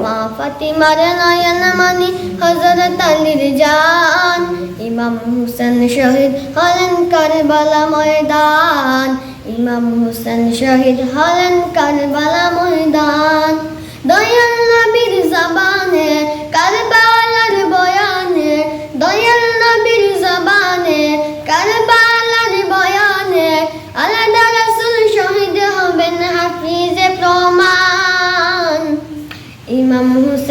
মা ফাতিমার নয়ন মানি হজরত আলীর জান। ইমাম হুসেন শহীদ হলেন কারবালা ময়দান। ইমাম হুসেন শহীদ হলেন কারবালা ময়দান।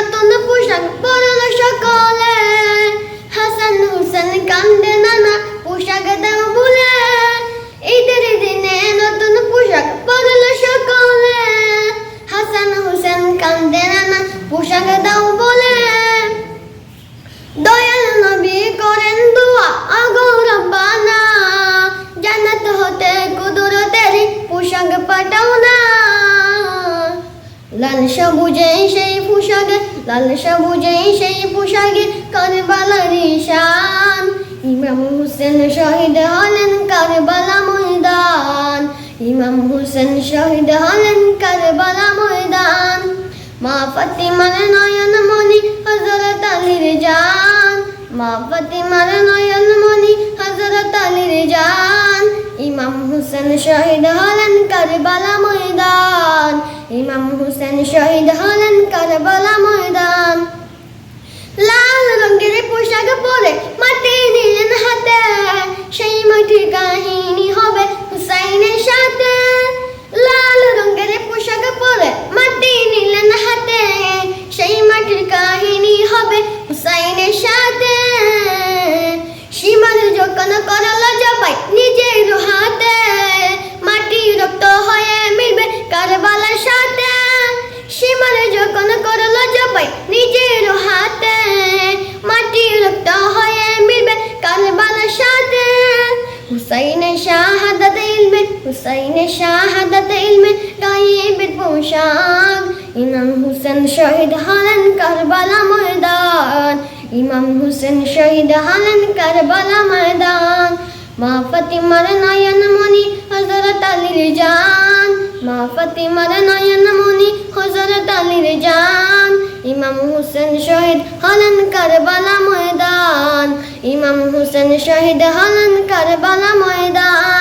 নতুন পোশাক লাল সবুজে সেই পোশাকে, লাল সবুজে সেই পোশাকে কারবালার ঈশান ইমাম হুসেন শহীদ হলেন কারবালা ময়দান। ইমাম হুসেন শহীদ হলেন কারবালা ময়দান। মা ফাতিমার নয়ন মনি হজরত আলীর জান। মা ফাতিমার নয়ন মনি হজরত আলীর জান। ইমাম হুসেন শহীদ হলেন কারবালা ময়দান। ইমাম হুসেন শহীদ হলেন কারবালা ময়দান। লাল রঙের পোশাক পরে মাটি নিলেন হাতে। সেই মাটির কাহিনী হবে হুসাইনের সাথে। লাল রঙের পোশাক পরে মাটি নিলেন হাতে। সেই মাটির কাহিনী হবে হুসাইনের সাথে। সীমার যখন করল জবাই জবাই নিজের হাতে মাটি রক্ত হয়ে মিলবে কারবালার সাথে হুসাইনের শাহাদাত ইলমে হুসাইনের শাহাদাত ইলমে গায়েবের পোশাক ইমাম হুসেন শহীদ হলেন কারবালা ময়দান ইমাম হুসেন শহীদ হলেন কারবালা ময়দান মা ফাতিমার নয়ন মনি হজরত আলীর জান মা ফাতিমার নয়ন মনি হজরত আলীর জান ইমাম হুসেন শহীদ হলেন কারবালা ময়দান। ইমাম হুসেন শহীদ হলেন কারবালা ময়দান।